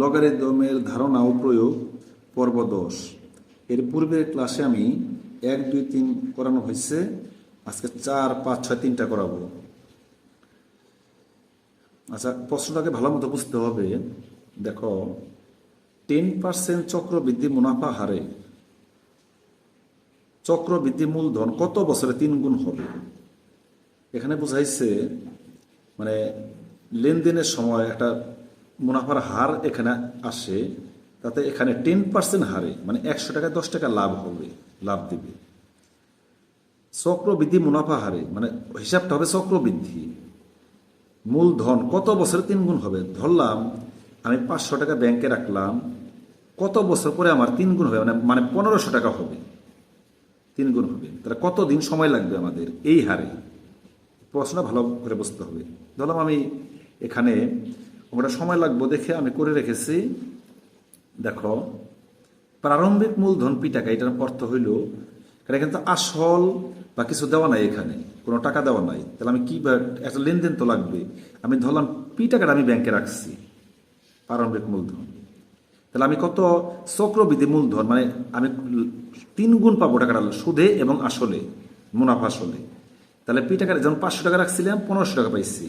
লগারিদমের ধারণা ও প্রয়োগ, পর্ব দশ। এর পূর্বের ক্লাসে আমি এক, দুই, তিন করানো হয়েছে। আজকে চার, পাঁচ, ছয়, তিনটা করাবো। আচ্ছা প্রশ্নটাকে ভালো মতো বুঝতে হবে। দেখো টেন পার্সেন্ট চক্রবৃদ্ধি মুনাফা হারে। চক্রবৃদ্ধি মূলধন কত বছরে তিন গুণ হবে? এখানে বোঝাইছে মানে লেনদেনের সময় একটা মুনাফার হার এখানে আসে, তাতে এখানে টেন পার্সেন্ট হারে মানে একশো টাকায় দশ টাকা লাভ হবে, লাভ দিবে। চক্রবৃদ্ধি মুনাফা হারে মানে হিসাবটা হবে চক্রবৃদ্ধি। মূলধন কত বছরে তিন গুণ হবে? ধরলাম, আমি পাঁচশো টাকা ব্যাংকে রাখলাম, কত বছর পরে আমার তিন গুণ হবে? মানে মানে পনেরোশো টাকা হবে। তিন গুণ হবে। তাহলে কত দিন সময় লাগবে আমাদের? এই হারে। প্রশ্নটা ভালো করে বুঝতে হবে। ধরলাম আমি এখানে ওটা সময় লাগবে দেখে আমি করে রেখেছি। দেখো, প্রারম্ভিক মূলধন পি টাকা এটার অর্থ হইল এটা কিন্তু আসল বা কিছু দেওয়া নাই এখানে, কোনো টাকা দেওয়া নাই। তাহলে আমি কি একটা লেনদেন তো লাগবে। আমি ধরলাম পি টাকাটা আমি ব্যাংকে রাখছি, প্রারম্ভিক মূলধন। তাহলে আমি কত চক্রবৃদ্ধি মূলধন মানে আমি তিন গুণ পাবো টাকাটা সুদে এবং আসলে, মুনাফা আসলে। তাহলে পি টাকা যেমন পাঁচশো টাকা রাখছিলাম, পনেরোশো টাকা পাইছি।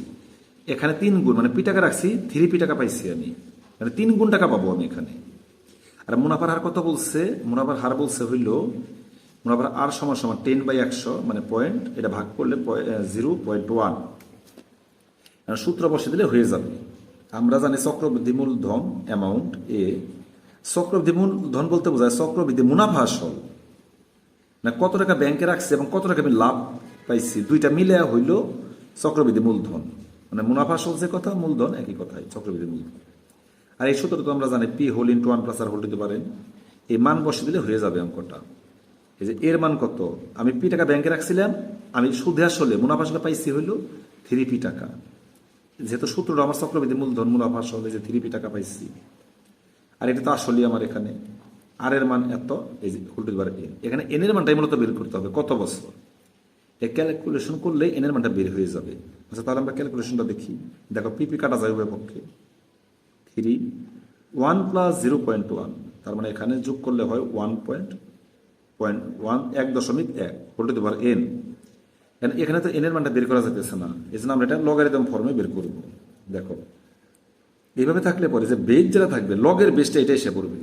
এখানে তিন গুণ মানে পি টাকা রাখছি, থ্রি পি টাকা পাইছি আমি। মানে তিন গুণ টাকা পাবো আমি এখানে। আর মুনাফার হার কত বলছে? মুনাফার হার বলছে হইল, মুনাফার আর সমান সমান টেন বাই একশো মানে পয়েন্ট এটা ভাগ করলে জিরো পয়েন্ট ওয়ান সূত্র বসে দিলে হয়ে যাবে। আমরা জানি চক্রবৃদ্ধি মূলধন অ্যামাউন্ট এ চক্রবৃদ্ধি মূলধন বলতে বোঝায় চক্রবৃদ্ধি মুনাফা আসল। না, কত টাকা ব্যাংকে রাখছে এবং কত টাকা আমি লাভ পাইছি, দুইটা মিলে হইল চক্রবৃদ্ধি মূলধন মানে মুনাফা আসল যে কথা, মূলধন একই কথাই চক্রবৃদ্ধি মূলধন। আর এই সূত্র তো আমরা জানি P whole into one plus R whole দিতে পারেন এই মান বসে দিলে হয়ে যাবে অঙ্কটা। এই যে এর মান কত? আমি পি টাকা ব্যাংকে রাখছিলাম, আমি সুদে আসলে মুনাফা আসলে পাইছি হইল থ্রি পি টাকা। যেহেতু সূত্রটা আমার চক্রবৃদ্ধি মূলধন, মুনাফা আসলে যে থ্রি পি টাকা পাইছি। আর এটা তো আসলেই আমার এখানে। আর এর মান এত, এই যে হোল টু দি এন এখানে এন এর মানটাই মূলত বের করতে হবে, কত বছর? ক্যালকুলেশন করলে এনের মানটা বের হয়ে যাবে। আচ্ছা তাহলে আমরা ক্যালকুলেশনটা দেখি। দেখো পিপি কাটা যায় উভয় পক্ষে। Three one plus zero point one তার মানে এখানে যোগ করলে হয় ওয়ান পয়েন্ট পয়েন্ট ওয়ান এক দশমিক এক হোল টু পাওয়ার এন এখানে তো এন এর মানটা বের করা যেতেছে না। এই জন্য আমরা এটা লগারিদম ফর্মে বের করব। দেখো, এইভাবে থাকলে পরে যে বেজ যেটা থাকবে লগের বেসটা এটা এসে পড়বে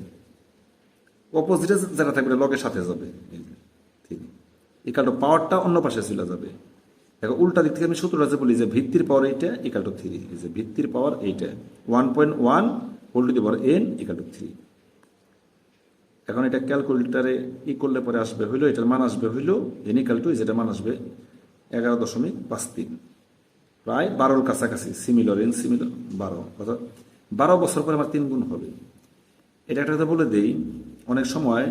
অপোজিটে যেটা থাকবে লগের সাথে যাবে। ইকাল টু পাওয়ারটা অন্য পাশে চলে যাবে। দেখো, উল্টা দিক থেকে আমি সূত্রটা যে বলি যে ভিত্তির পাওয়ার এইটা ইকাল টু থ্রি যে ভিত্তির পাওয়ার এইটা। One point one whole to the power N equal to three এখন এটা ক্যালকুলেটারে ই করলে পরে আসবে হইল, এটার মান আসবে হইল এন ইকাল টু যেটা মান আসবে এগারো দশমিক পাঁচ তিন। প্রায় বারোর কাছাকাছি সিমিলর এন সিমিলর বারো। অর্থাৎ বারো বছর পরে আমার তিন গুণ হবে। এটা একটা কথা বলে দেই, অনেক সময়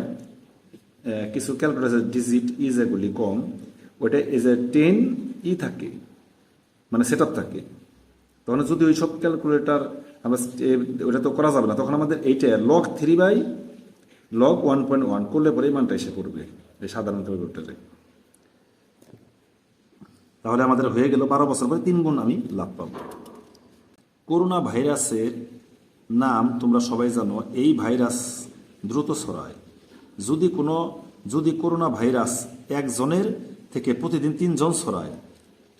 কিছু ক্যালকুলেটার ডিজিট ই যেগুলি কম, ওইটা ইজ এ টেন থাকে মানে সেট থাকে, তখন যদি ওই সব ক্যালকুলেটার আমরা ওটা তো করা যাবে না, তখন আমাদের এইটা log three by log one point one করলে পরে মানটা এসে পড়বে, এই সাধারণ ক্যালকুলেটারে তাহলে আমাদের হয়ে গেল বারো বছর পরে তিন গুণ আমি লাভ পাবো। করোনা ভাইরাসের নাম তোমরা সবাই জানো, এই ভাইরাস দ্রুত ছড়ায়। যদি কোনো, যদি করোনা ভাইরাস একজনের থেকে প্রতিদিন তিনজন ছড়ায়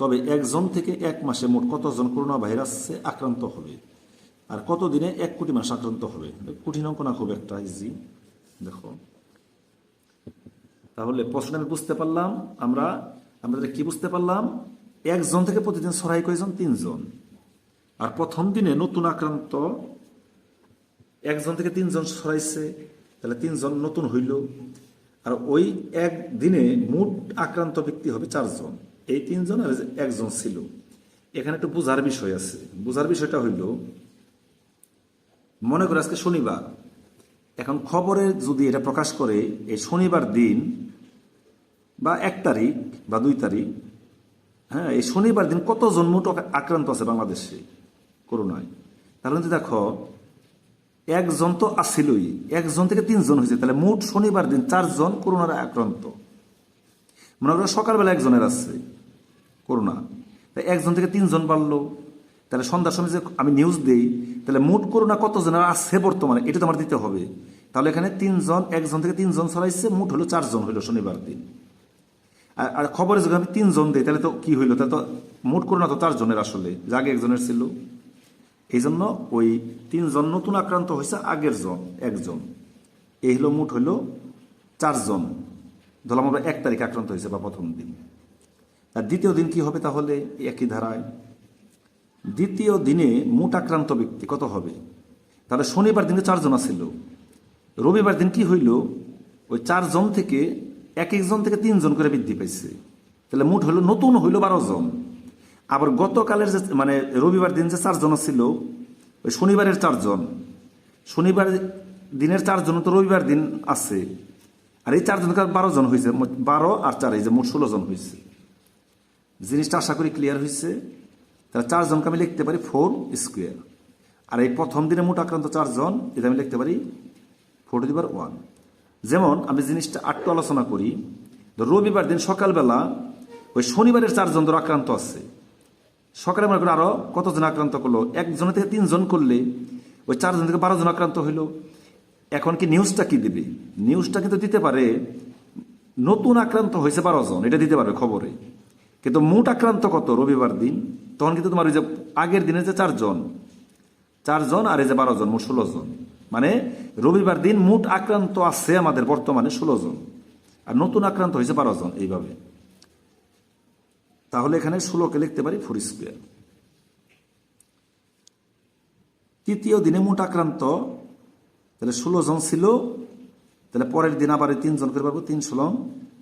তবে একজন থেকে এক মাসে মোট কতজন করোনা ভাইরাসে আক্রান্ত হবে? আর কত দিনে এক কোটি মানুষ আক্রান্ত হবে? কঠিন অঙ্ক না, খুব একটা ইজি দেখো। তাহলে প্রশ্ন আমি বুঝতে পারলাম, আমরা আমরা কি বুঝতে পারলাম? একজন থেকে প্রতিদিন ছড়াই কয়জন? তিনজন। আর প্রথম দিনে নতুন আক্রান্ত, একজন থেকে তিনজন ছড়াইছে, তাহলে তিনজন নতুন হইল। আর ওই এক দিনে মোট আক্রান্ত ব্যক্তি হবে চারজন। এই তিনজন আর একজন ছিল, এখানে একটু বোঝার বিষয় আছে। বোঝার বিষয়টা হইল, মনে করে আজকে শনিবার, এখন খবরে যদি এটা প্রকাশ করে, এই শনিবার দিন বা এক তারিখ বা দুই তারিখ হ্যাঁ এই শনিবার দিন কতজন মোট আক্রান্ত আছে বাংলাদেশে করোনায়? তাহলে কিন্তু দেখো, একজন তো আসিলই একজন থেকে তিনজন হয়েছে, তাহলে মোট শনিবার দিন চারজন করোনার আক্রান্ত। মনে করো সকালবেলা একজনের আছে করোনা তাই একজন থেকে তিনজন বাড়লো। তাহলে সন্ধ্যার সময় যে আমি নিউজ দেই, তাহলে মোট করোনা কতজনের আছে বর্তমানে? এটা তো আমার দিতে হবে। তাহলে এখানে তিনজন, একজন থেকে তিনজন ছড়াইছে, মোট হলো চারজন হইল শনিবার দিন। আর- আর খবরে যদি আমি তিনজন দিই, তাহলে তো কি হইল? তাহলে তো মোট করোনা তো চারজনের আসলে, যে আগে একজনের ছিল। এই জন্য ওই তিনজন নতুন আক্রান্ত হয়েছে, আগের জন, একজন। এই হলো মোট হইল চারজন। ধরলাম আমরা এক তারিখে আক্রান্ত হয়েছে বা প্রথম দিন। আর দ্বিতীয় দিন কি হবে তাহলে? একই ধারায়। দ্বিতীয় দিনে মোট আক্রান্ত ব্যক্তি কত হবে? তাহলে শনিবার দিনে চারজন ছিল রবিবার দিন কি হইল? ওই চারজন থেকে এক একজন থেকে তিনজন করে বৃদ্ধি পাইছে। তাহলে মোট হইল, নতুন হইল বারো জন। আবার গতকালের যে মানে রবিবার দিন যে চারজন ছিল ওই শনিবারের চারজন। শনিবার দিনের চারজন তো রবিবার দিন আছে। আর এই চারজন বারো জন হয়েছে বারো আর চার, এই যে মোট ষোলো জন হয়েছে জিনিসটা আশা করি ক্লিয়ার হয়েছে তাহলে চারজনকে আমি লিখতে পারি ফোর স্কোয়ার আর এই প্রথম দিনে মোট আক্রান্ত চারজন এটা আমি লিখতে পারি ফোর টু দিবার ওয়ান যেমন আমি জিনিসটা আটটু আলোচনা করি রবিবার দিন সকালবেলা ওই শনিবারের চারজন ধর আক্রান্ত আছে। সকালে মনে করি আরও কতজন আক্রান্ত করল? একজনের থেকে তিনজন করলে ওই চারজন থেকে বারোজন আক্রান্ত হইল। এখন কি নিউজটা কি দিবে? নিউজটা কিন্তু দিতে পারে, নতুন আক্রান্ত হয়েছে বারোজন এটা দিতে পারবে খবরে। কিন্তু মোট আক্রান্ত কত? রবিবার দিন। তখন কিন্তু তোমার ওই যে আগের দিনে যে চারজন চারজন আর এই যে বারো জন, মোট ষোলো জন। মানে রবিবার দিন মোট আক্রান্ত আছে আমাদের বর্তমানে ষোলো জন। আর নতুন আক্রান্ত হয়েছে বারো জন এইভাবে। তাহলে এখানে ষোলোকে লিখতে পারি ফোর স্কোয়ার তৃতীয় দিনে মোট আক্রান্ত, তাহলে ষোলো জন ছিল, তাহলে পরের দিন আবার তিনজন করে পাবো তিন ষোলো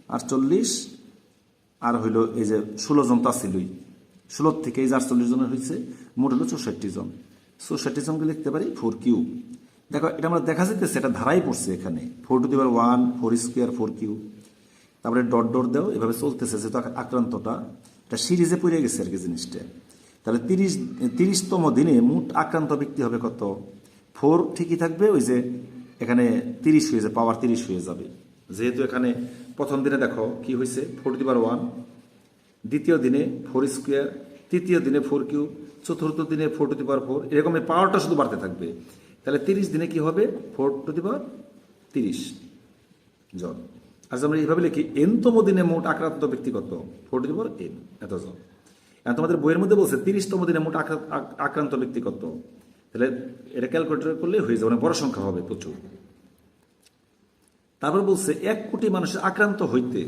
আটচল্লিশ আর হইল এই যে ষোলো জন তা ছিলই ষোলোর থেকে এই যে আটচল্লিশ জনের হয়েছে মোট হলো চৌষট্টি জন। চৌষট্টি জনকে লিখতে পারি ফোর কিউ দেখো, এটা আমরা দেখা যেতেছে এটা ধারাই পড়ছে এখানে। Four to the power one, four square, four cube তারপরে ডট ডট দেও, এভাবে চলতেছে যেহেতু আক্রান্তটা। এটা সিরিজে পড়ে গেছে আর কি জিনিসটা। তাহলে তিরিশ, তিরিশতম দিনে মোট আক্রান্ত ব্যক্তি হবে কত? ফোর ঠিকই থাকবে, ওই যে এখানে তিরিশ হয়ে যাবে পাওয়ার তিরিশ হয়ে যাবে। যেহেতু এখানে প্রথম দিনে দেখো কি হয়েছে ফোর দিবার ওয়ান দ্বিতীয় দিনে ফোর স্কোয়ার তৃতীয় দিনে ফোর কিউ চতুর্থ দিনে ফোর টু দি ফোর এরকম এই পাওয়ারটা শুধু বাড়তে থাকবে। তাহলে তিরিশ দিনে কি হবে? ফোর টু দি তিরিশ। জন। আর আমরা এইভাবে লিখি। এনতম দিনে মোট আক্রান্ত ব্যক্তি কত ফোর টু দি এন এতজন এখন তোমাদের বইয়ের মধ্যে বলছে তিরিশতম দিনে মোট আক্রা- আক্রান্ত ব্যক্তি কত তাহলে এটা ক্যালকুলেটর করলে হয়ে যাবে, অনেক বড় সংখ্যা হবে প্রচুর। তারপর বলছে, এক কোটি মানুষের আক্রান্ত হইতে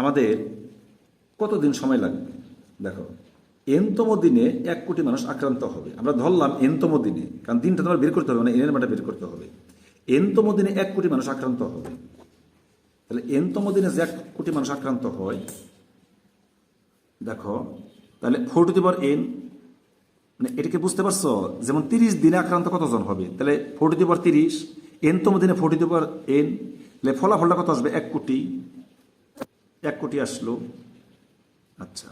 আমাদের কতদিন সময় লাগবে? দেখো, এনতম দিনে এক কোটি মানুষ আক্রান্ত হবে। আমরা ধরলাম এনতম দিনে, কারণ দিনটা তোমার বের করতে হবে মানে এনের মাঠে বের করতে হবে। এনতম দিনে এক কোটি মানুষ আক্রান্ত হবে। তাহলে এনতম দিনে যে এক কোটি মানুষ আক্রান্ত হয়, দেখো, তাহলে four to the power N মানে এটাকে বুঝতে পারছ? যেমন তিরিশ দিনে আক্রান্ত কতজন হবে? তাহলে ফোর টু দি পাওয়ার তিরিশ, এনতম দিনে four to the power N তাহলে ফলাফলটা কত আসবে? এক কোটি। এক কোটি আসলো। আচ্ছা।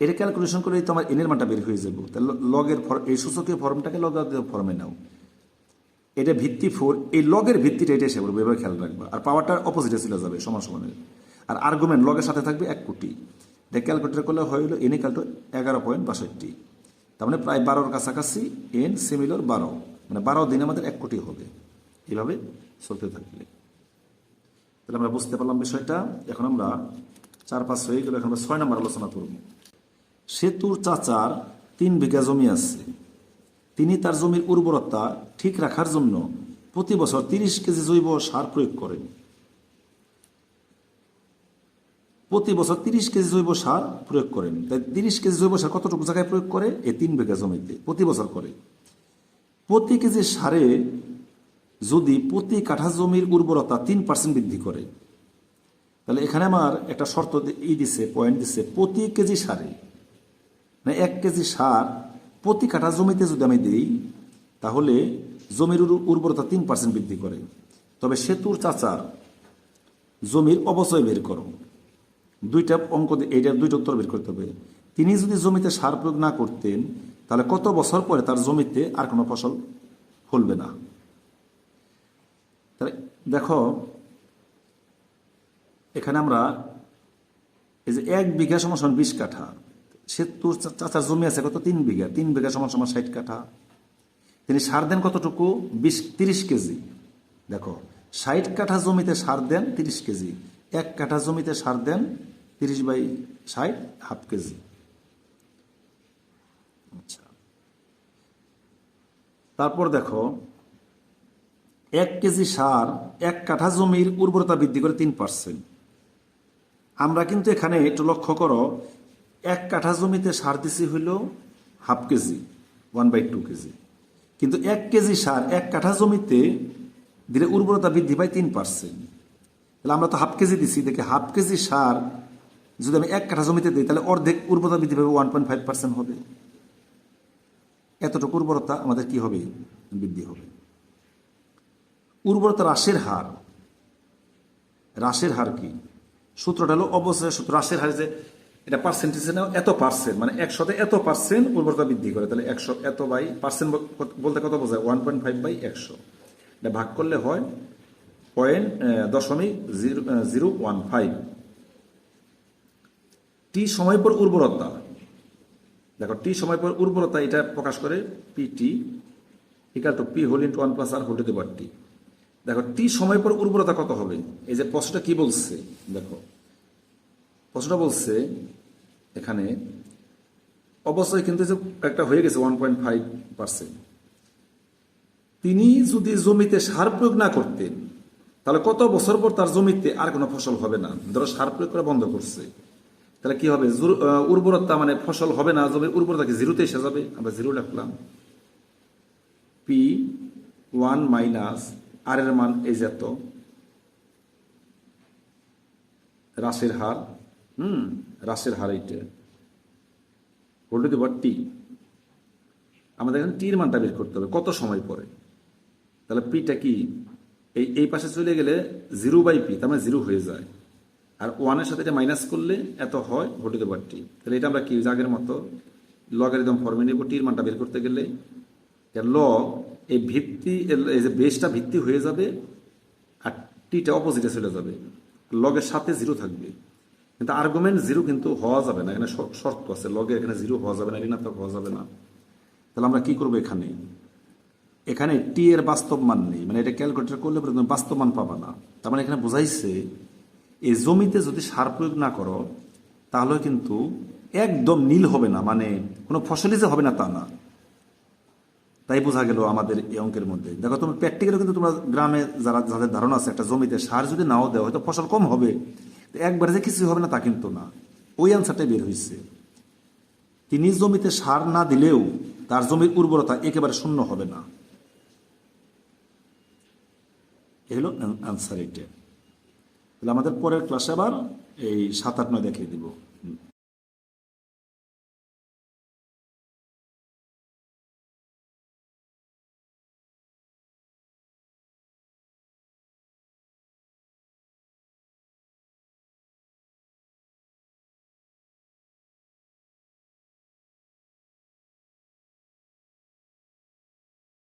এটা ক্যালকুলেশন করলেই তো আমার এনের মানটা বের হয়ে যাব। তাহলে লগের এই সূচকীয় ফর্মটাকে লগের ফর্মে নাও। এটা ভিত্তি ফোর এই লগের ভিত্তিটা এটা এসে পড়বে, এভাবে খেয়াল রাখবা। আর পাওয়ারটা অপোজিটে চলে যাবে, সমান সমানের। আর আর্গুমেন্ট লগের সাথে থাকবে এক কোটি। এটা ক্যালকুলেটর করলে হইল এন ইকাল টু এগারো পয়েন্ট বাষট্টি। তার মানে প্রায় বারোর কাছাকাছি এন সিমিলর বারো। মানে বারো দিন আমাদের এক কোটি হবে। এইভাবে চলতে থাকলে। তাহলে আমরা বুঝতে পারলাম বিষয়টা। এখন আমরা চার পাঁচ হয়ে গেলে, এখন আমরা ছয় নম্বর আলোচনা করব। সেতুর চাচার তিন বিঘা জমি আছে। তিনি তার জমির উর্বরতা ঠিক রাখার জন্য প্রতি বছর তিরিশ কেজি জৈব সার প্রয়োগ করেন। প্রতি বছর তিরিশ কেজি জৈব সার প্রয়োগ করেন। তাই তিরিশ কেজি জৈব সার কতটুকু জায়গায় প্রয়োগ করে? এই তিন বিঘা জমিতে প্রতি বছর করে। প্রতি কেজি সারে যদি প্রতি কাঠা জমির উর্বরতা তিন পার্সেন্ট বৃদ্ধি করে, তাহলে এখানে আমার একটা শর্ত ই দিছে পয়েন্ট দিছে, প্রতি কেজি সারে। মানে এক কেজি সার প্রতি কাঠা জমিতে যদি আমি দিই, তাহলে জমির উর্বরতা তিন পার্সেন্ট বৃদ্ধি করে। তবে সেতুর চাচার জমির অবচয় বের করো। দুইটা অঙ্ক এইটার দুইটা উত্তর বের করতে হবে। তিনি যদি জমিতে সার প্রয়োগ না করতেন, তাহলে কত বছর পরে তার জমিতে আর কোনো ফসল ফলবে না? তাহলে দেখো, এখানে আমরা এই যে এক বিঘা সমান সমান বিশ কাঠা, সে তোর চাচার জমি আছে কত? তিন বিঘা। তিন বিঘা সমান সমান ষাট কাঠা। তিনি সার দেন কতটুকু? বিশ, তিরিশ কেজি। দেখো, ষাট কাঠা জমিতে সার দেন তিরিশ কেজি। এক কাঠা জমিতে সার দেন তিরিশ বাই ষাট, হাফ কেজি। আচ্ছা। তারপর দেখো এক কেজি সার, এক কাঠা জমির উর্বরতা বৃদ্ধি করে তিন পার্সেন্ট আমরা কিন্তু এখানে একটু লক্ষ্য করো, এক কাঠা জমিতে সার দিছি হইল half KG one by two KG. কিন্তু এক কেজি সার, এক কাঠা জমিতে দিলে উর্বরতা বৃদ্ধি পায় তিন পার্সেন্ট তাহলে আমরা তো হাফ কেজি দিছি, দেখে হাফ কেজি সার যদি আমি এক কাঠা জমিতে দিই, তাহলে অর্ধেক উর্বরতা বৃদ্ধি পাবে ওয়ান পয়েন্ট ফাইভ পার্সেন্ট হবে। এতটুকু উর্বরতা আমাদের কি হবে? বৃদ্ধি হবে। উর্বরতা হ্রাসের হার। হ্রাসের হার কি? সূত্রটা হলো অবশ্যই সূত্র হ্রাসের হার যে এটা পার্সেন্টেজে নেওয়া এত পার্সেন্ট মানে একশোতে এত পার্সেন্ট উর্বরতা বৃদ্ধি করে। তাহলে একশো এত বাই পার্সেন্ট বলতে কত বোঝায়? ওয়ান পয়েন্ট ফাইভ বাই একশো। এটা ভাগ করলে হয় পয়েন্ট দশমিক zero zero one five. T সময় পর উর্বরতা। দেখো টি সময় পর উর্বরতা এটা প্রকাশ করে PT equal to P whole into one plus R whole to the T দেখো টি সময় পর উর্বরতা কত হবে? এই যে প্রশ্নটা কি বলছে? দেখো, প্রশ্নটা বলছে এখানে, অবশ্যই কিন্তু যে একটা হয়ে গেছে ওয়ান পয়েন্ট ফাইভ পার্সেন্ট তিনি যদি জমিতে সার প্রয়োগ না করতেন, তাহলে কত বছর পর তার জমিতে আর কোনো ফসল হবে না? ধরো সার প্রয়োগ করা বন্ধ করছে। তাহলে কি হবে? উর্বরতা মানে ফসল হবে না, জমির উর্বরতা কি জিরোতে এসে যাবে? আমরা জিরো রাখলাম পি ওয়ান মাইনাস আর এর মান এই যে এত। হ্রাসের হার, হুম, হ্রাসের হার এইটা। হোল্ড দিব টি আমাদের এখানে টির মানটা বের করতে হবে, কত সময় পরে? তাহলে পিটা কি? এই এই পাশে চলে গেলে জিরো বাই পি তার মানে জিরো হয়ে যায়। আর ওয়ানের সাথে এটা মাইনাস করলে এত হয় হোল্ড দিব টি তাহলে এটা আমরা কি, আগের মতো লগের একদম ফর্মে নেব টির মানটা বের করতে গেলে লগ এই ভিত্তি, এই যে বেসটা ভিত্তি হয়ে যাবে আর টিটা অপোজিটে চলে যাবে। লগের সাথে জিরো থাকবে। কিন্তু আর্গুমেন্ট জিরো কিন্তু হওয়া যাবে না। এখানে শর্ত আছে। লগে এখানে জিরো হওয়া যাবে না, ঋণাত্মক হওয়া যাবে না। তাহলে আমরা কি করব এখানে? এখানে টি এর বাস্তব মান নেই। মানে এটা ক্যালকুলেটর করলে পরে তুমি বাস্তব মান পাবা না। তার মানে এখানে বোঝাইছে, এই জমিতে যদি সার প্রয়োগ না করো, তাহলে কিন্তু একদম নীল হবে না। মানে কোনো ফসলই যে হবে না তা না। তাই বোঝা গেল আমাদের এই অঙ্কের মধ্যে। দেখো তোমার প্র্যাকটিক্যালি কিন্তু তোমরা গ্রামে যারা, যাদের ধারণা আছে একটা জমিতে সার যদি নাও দেওয়া হয়তো ফসল কম হবে। একবারে যে কিছু হবে না, তা কিন্তু না। ওই অ্যান্সারটাই বের হয়েছে তিনি জমিতে সার না দিলেও তার জমির উর্বরতা একেবারে শূন্য হবে না। এ হলো অ্যান্সার এটা তাহলে আমাদের পরের ক্লাসে আবার এই সাত আট নয় দেখিয়ে দিব।